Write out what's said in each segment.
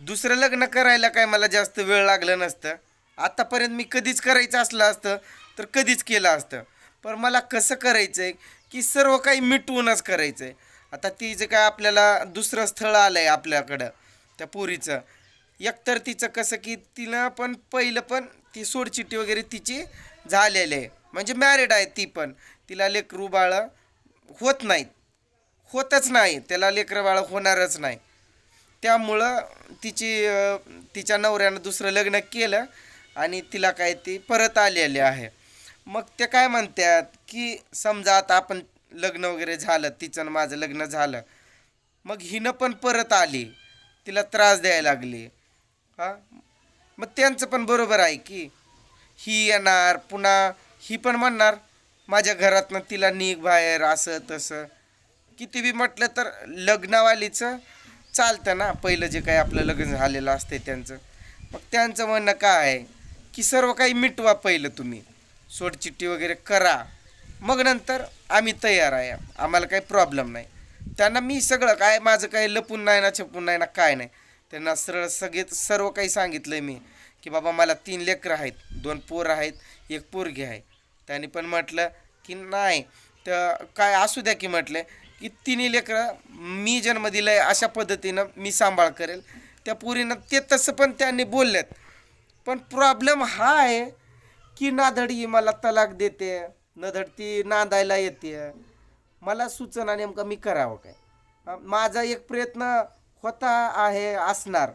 दुसरं लग्न करायला काय मला जास्त वेळ लागलं नसतं. आत्तापर्यंत मी कधीच करायचं असलं असतं तर कधीच केलं असतं. पण मला कसं करायचं आहे की सर्व काही मिटवूनच करायचं आहे आता ती जे काय आपल्याला दुसरं स्थळ आलं आहे आपल्याकडं त्या पोरीचं. एकतर तिचं कसं की तिनं पण पहिलं पण ती सोडचिट्टी वगैरे तिची झालेली आहे. म्हणजे मॅरिड आहे ती पण. तिला लेकरू बाळं होत नाहीत. होतच नाही. त्याला लेकरं बाळं होणारच नाही. त्यामुळं तिची तिच्या नवऱ्यानं दुसरं लग्न केलं आणि तिला काय ती परत आलेली आहे. मग ते काय म्हणतात की समजा आता आपण लग्न वगैरे झालं तिचं माझं लग्न झालं मग हिनं पण परत आली तिला त्रास द्यायला लागली. हां? मग त्यांचं पण बरोबर आहे की ही येणार पुन्हा ही पण म्हणणार माझ्या घरातनं तिला निघ बाहेर असं तसं. किती बी म्हटलं तर लग्नवालीचं चालतं ना पहिलं जे काही आपलं लग्न झालेलं असते त्यांचं. मग त्यांचं म्हणणं काय आहे? की सर्व काही मिटवा पहिलं तुम्ही. सोडचिठ्ठी वगैरे करा. मग नंतर आम्ही तयार आहे. आम्हाला काही प्रॉब्लेम नाही. त्यांना मी सगळं काय माझं काही लपून नाही ना छपून नाही ना काय नाही. त्यांना सरळ सगळे सर्व काही सांगितलं आहे मी. की बाबा मला तीन लेकरं आहेत. दोन पोरं आहेत एक पोरगी आहे. त्यांनी पण म्हटलं की नाही. तर काय असू द्या की म्हटलं. की तिन्ही लेकरं मी जन्म दिलं आहे अशा पद्धतीनं मी सांभाळ करेल. त्या पोरीनं ते तसं पण त्यांनी बोललेत. पण प्रॉब्लेम हा आहे की नाधडी मला तलाक देते नधड ती नांदायला येते. मला सूचना नेमकं मी करावं काय? माझा एक प्रयत्न होता आहे असणार.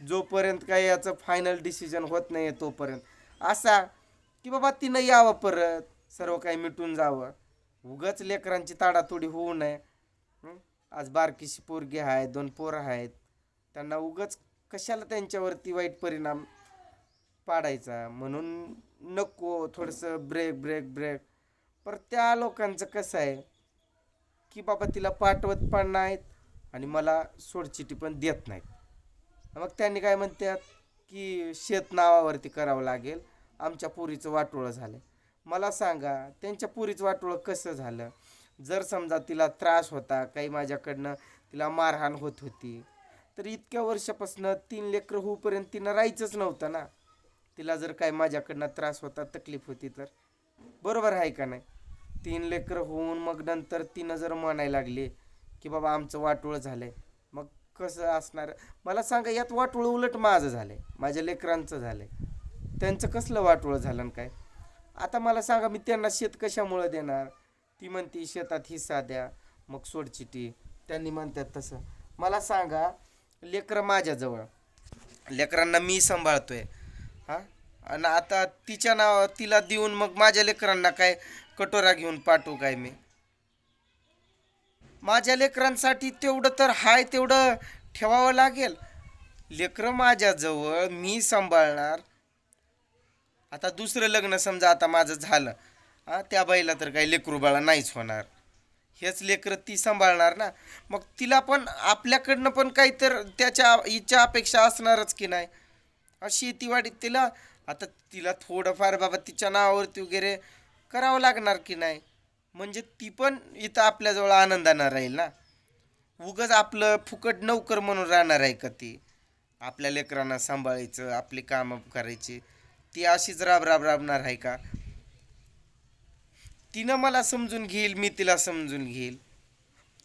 जोपर्यंत काही याचं फायनल डिसिजन होत नाही आहे तोपर्यंत. असा की बाबा तिनं यावं परत सर्व काही मिटून जावं. उगाच लेकरांची ताडातोडी होऊ नये. आज बारकीशी पोरगी आहे दोन पोरं आहेत. त्यांना उगाच कशाला त्यांच्यावरती वाईट परिणाम पाडायचा? म्हणून नको थोडंसं ब्रेक ब्रेक ब्रेक पर त्या लोकांचं कसं आहे की बाबा तिला पाठवत पण नाहीत आणि मला सोडचिठी पण देत नाहीत. मग त्यांनी काय म्हणतात की शेत नावावरती करावं लागेल. आमच्या पोरीचं वाटोळं झालं मला सांगा त्यांच्या पुरीचं वाटोळं कसं झालं? जर समजा तिला त्रास होता काही माझ्याकडनं तिला मारहाण होत होती तर इतक्या वर्षापासनं तीन लेकरं होऊपर्यंत तिनं राहायचंच नव्हतं ना? तिला जर काय माझ्याकडनं त्रास होता तकलीफ होती तर? बरोबर आहे का नाही? तीन लेकरं होऊन मग नंतर तिनं जर म्हणायला लागली की बाबा आमचं वाटोळं आहे मग कसं असणार? मला सांगा यात वाटोळं उलट माझं झालं आहे माझ्या लेकरांचं झालंय. त्यांचं कसलं वाटोळं झालं काय? आता मला सांगा मी त्यांना शेत कशामुळं देणार? ती म्हणते शेतात हिस्सा द्या मग सोडचिटी त्यांनी म्हणतात तसं. मला सांगा लेकरं माझ्याजवळ. लेकरांना मी सांभाळतोय. हां? आणि आता तिच्या नाव तिला देऊन मग माझ्या लेकरांना काय कटोरा घेऊन पाठवू काय मी? माझ्या लेकरांसाठी तेवढं तर हाय तेवढं ठेवावं लागेल. लेकरं माझ्याजवळ मी सांभाळणार आता दुसरं लग्न समजा आता माझं झालं हा त्या बाईला तर काही लेकरू बाळा नाहीच होणार. हेच लेकरं ती सांभाळणार ना. मग तिला पण आपल्याकडनं पण काही तर त्याच्या इच्छा अपेक्षा असणारच की नाही. हा शेतीवाडीत तिला आता तिला थोडंफार बाबा तिच्या नावावरती वगैरे करावं लागणार की नाही. म्हणजे ती पण इथं आपल्याजवळ आनंदानं राहील ना. उगच आपलं फुकट नोकर म्हणून राहणार आहे का ती? आपल्या लेकरांना सांभाळायचं आपली कामं करायची. ती अशीच राब राब राबणार आहे का? तिनं मला समजून घेईल मी तिला समजून घेईल.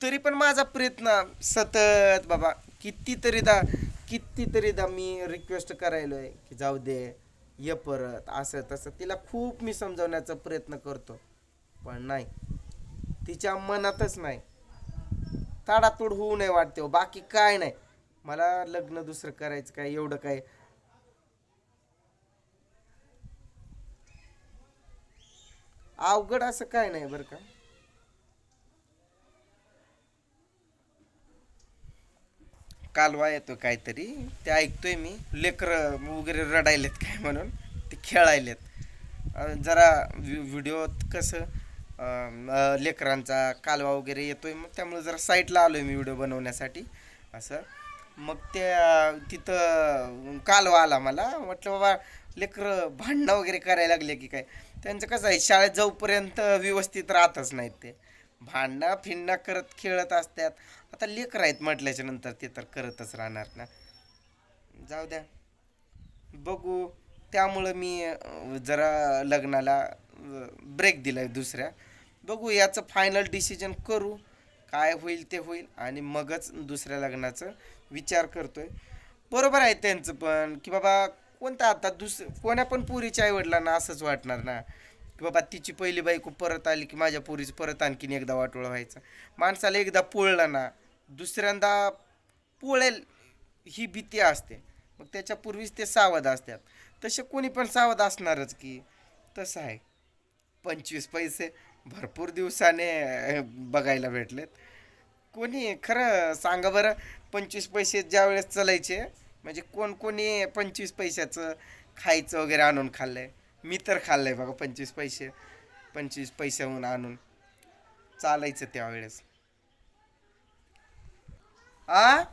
तरी पण माझा प्रयत्न सतत बाबा कितीतरीदा कितीतरीदा मी रिक्वेस्ट करायलो आहे की जाऊ दे ये परत असं तसं. तिला खूप मी समजवण्याचा प्रयत्न करतो. पण नाही. तिच्या मनातच नाही. ताडातोड होऊ नये वाटते हो. बाकी काय नाही. मला लग्न दुसरं करायचं काय एवढं काय अवघड असं काय नाही बरं का. कालवा येतो काहीतरी ते ऐकतोय मी. लेकरं वगैरे रडायलेत काय म्हणून ते खेळायलेत. जरा व्हिडिओत कसं लेकरांचा कालवा वगैरे येतोय मग त्यामुळे जरा साईटला आलोय मी व्हिडिओ बनवण्यासाठी. असं. मग त्या तिथं कालवा आला मला. म्हटलं बाबा लेकरं भांडणं वगैरे करायला लागले की काय? त्यांचं कसं आहे शाळेत जाऊपर्यंत व्यवस्थित राहतच नाहीत ते. भांडणं फिंडणं करत खेळत असतात. आता लेकर आहेत म्हटल्याच्या नंतर ते तर करतच राहणार ना. जाऊ द्या. बघू. त्यामुळं मी जरा लग्नाला ब्रेक दिला आहे दुसऱ्या. बघू याचं फायनल डिसिजन करू. काय होईल ते होईल. आणि मगच दुसऱ्या लग्नाचं विचार करतोय. बरोबर आहे त्यांचं पण की बाबा कोणता आता दुस कोण्या पण पुरीच्या आईवडिलांना असंच वाटणार ना की बाबा तिची पहिली बायको परत आली की माझ्या पुरीचं परत आणखीन एकदा वाटोळा व्हायचा. माणसाला एकदा पोळलं ना दुसऱ्यांदा पोळेल ही भीती असते. मग त्याच्यापूर्वीच ते सावध असतात. तसे कोणी पण सावध असणारच की तसं आहे. पंचवीस पैसे भरपूर दिवसाने बघायला भेटलेत. कोणी खरं सांगा बरं पंचवीस पैसे ज्या वेळेस चालायचे म्हणजे कोण कोणी पंचवीस पैशाचं खायचं वगैरे आणून खाल्लंय. मी तर खाल्लंय बघा पंचवीस पैसे. पंचवीस पैशाहून आणून. चालायचं त्यावेळेस. आ?